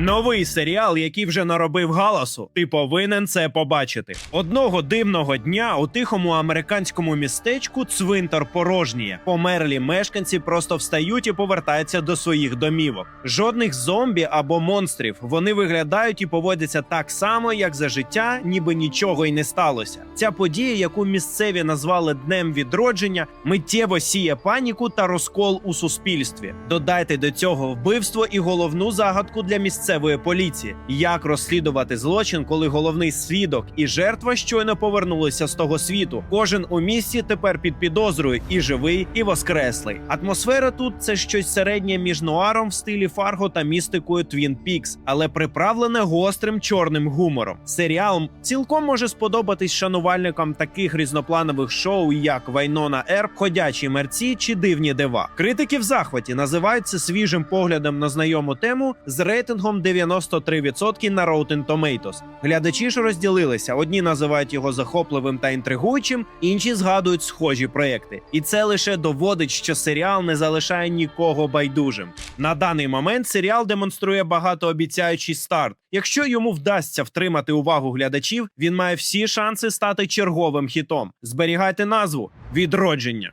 Новий серіал, який вже наробив галасу. Ти повинен це побачити. Одного дивного дня у тихому американському містечку цвинтар порожніє. Померлі мешканці просто встають і повертаються до своїх домівок. Жодних зомбі або монстрів. Вони виглядають і поводяться так само, як за життя, ніби нічого й не сталося. Ця подія, яку місцеві назвали днем відродження, миттєво сіє паніку та розкол у суспільстві. Додайте до цього вбивство і головну загадку для місцевої поліції: як розслідувати злочин, коли головний свідок і жертва щойно повернулися з того світу. Кожен у місті тепер під підозрою і живий, і воскреслий. Атмосфера тут це щось середнє між нуаром в стилі Фарго та містикою Твін Пікс, але приправлене гострим чорним гумором. Серіал цілком може сподобатись шанувальникам таких різнопланових шоу, як Вайнона Ерб, Ходячі мерці чи Дивні дива. Критики в захваті називають це свіжим поглядом на знайому тему з рейтингом 93% на Rotten Tomatoes. Глядачі ж розділилися: одні називають його захопливим та інтригуючим, інші згадують схожі проекти. І це лише доводить, що серіал не залишає нікого байдужим. На даний момент серіал демонструє багатообіцяючий старт. Якщо йому вдасться втримати увагу глядачів, він має всі шанси стати черговим хітом. Зберігайте назву відродження.